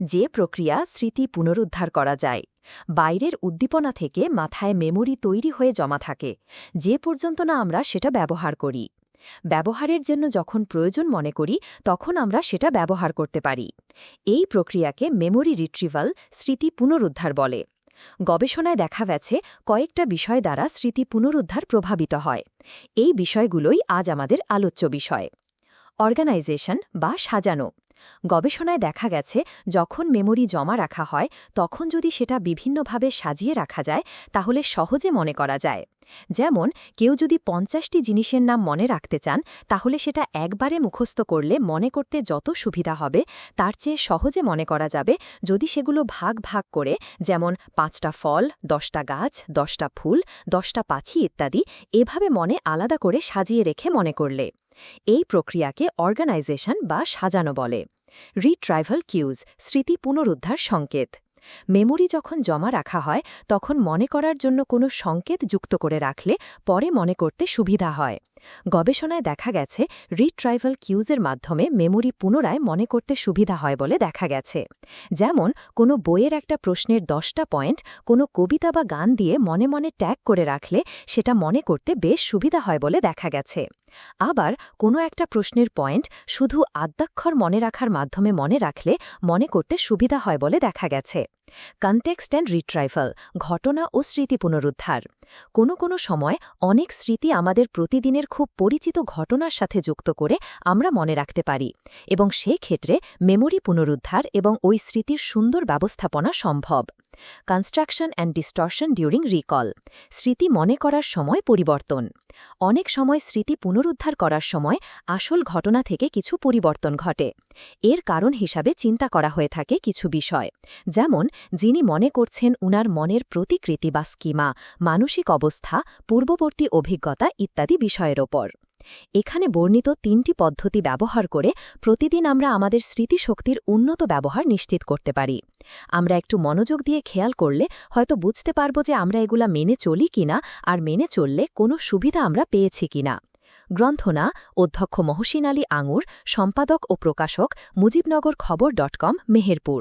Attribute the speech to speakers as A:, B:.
A: যে প্রক্রিয়া স্মৃতি পুনরুদ্ধার করা যায়। বাইরের উদ্দীপনা থেকে মাথায় মেমোরি তৈরি হয়ে জমা থাকে। যে পর্যন্ত না আমরা সেটা ব্যবহার করি। ব্যবহারের জন্য যখন প্রয়োজন মনে করি, তখন আমরা সেটা ব্যবহার করতে পারি। এই প্রক্রিয়াকে মেমোরি রিট্রিভাল স্মৃতি পুনরুদ্ধার বলে। গবেষণায় দেখা গেছে, কয়েকটা বিষয় দ্বারা স্মৃতি পুনরুদ্ধার প্রভাবিত হয়। এই বিষয়গুলোই আজ আমাদের আলোচ্য বিষয়। অর্গানাইজেশন বা সাজানো। গবেষণায় দেখা গেছে, যখন মেমোরি জমা রাখা হয়, তখন যদি সেটা বিভিন্নভাবে সাজিয়ে রাখা যায়, তাহলে সহজে মনে করা যায়। যেমন, কেউ যদি পঞ্চাশটি জিনিসের নাম মনে রাখতে চান, তাহলে সেটা একবারে মুখস্থ করলে মনে করতে যত সুবিধা হবে, তার চেয়ে সহজে মনে করা যাবে যদি সেগুলো ভাগ ভাগ করে, যেমন পাঁচটা ফল, দশটা গাছ, দশটা ফুল, দশটা পাখি ইত্যাদি, এভাবে মনে আলাদা করে সাজিয়ে রেখে মনে করলে। এই প্রক্রিয়াকে অর্গানাইজেশন বা সাজানো বলে। রিট্রাইভাল কিউজ, স্মৃতি পুনরুদ্ধার সংকেত। মেমোরি যখন জমা রাখা হয়, তখন মনে করার জন্য কোনো সংকেত যুক্ত করে রাখলে পরে মনে করতে সুবিধা হয়। গবেষণায় দেখা গেছে, রিট্রাইভাল কিউজের মাধ্যমে মেমোরি পুনরায় মনে করতে সুবিধা হয় বলে দেখা গেছে। যেমন, কোনো বইয়ের একটা প্রশ্নের দশটা পয়েন্ট কোনো কবিতা বা গান দিয়ে মনে মনে ট্যাগ করে রাখলে সেটা মনে করতে বেশ সুবিধা হয় বলে দেখা গেছে। আবার কোনো একটা প্রশ্নের পয়েন্ট শুধু আদ্যাক্ষর মনে রাখার মাধ্যমে মনে রাখলে মনে করতে সুবিধা হয় বলে দেখা গেছে। কনটেক্সট অ্যান্ড রিট্রাইভাল ঘটনা ও স্মৃতি পুনরুদ্ধার। কোনো কোনো সময় অনেক স্মৃতি আমাদের প্রতিদিনের খুব পরিচিত ঘটনার সাথে যুক্ত করে আমরা মনে রাখতে পারি এবং সেই ক্ষেত্রে মেমোরি পুনরুদ্ধার এবং ওই স্মৃতির সুন্দর ব্যবস্থাপনা সম্ভব। Construction and distortion during recall স্মৃতি মনে করার সময় পরিবর্তন। অনেক সময় স্মৃতি পুনরুদ্ধার করার সময় আসল ঘটনা থেকে কিছু পরিবর্তন ঘটে। এর কারণ হিসাবে চিন্তা করা হয়ে থাকে কিছু বিষয়। যেমন, যিনি মনে করছেন উনার মনের প্রতিকৃতি বা স্কিমা, মানসিক অবস্থা, পূর্ববর্তী অভিজ্ঞতা ইত্যাদি বিষয়ের ওপর। এখানে বর্ণিত তিনটি পদ্ধতি ব্যবহার করে প্রতিদিন আমরা আমাদের স্মৃতিশক্তির উন্নত ব্যবহার নিশ্চিত করতে পারি। আমরা একটু মনোযোগ দিয়ে খেয়াল করলে হয়তো বুঝতে পারব যে আমরা এগুলা মেনে চলি কিনা আর মেনে চললে কোনো সুবিধা আমরা পেয়েছি কিনা। গ্রন্থনা, অধ্যক্ষ মহসিন আলী আঙুর, সম্পাদক ও প্রকাশক মুজিবনগর খবর ডট কম, মেহেরপুর।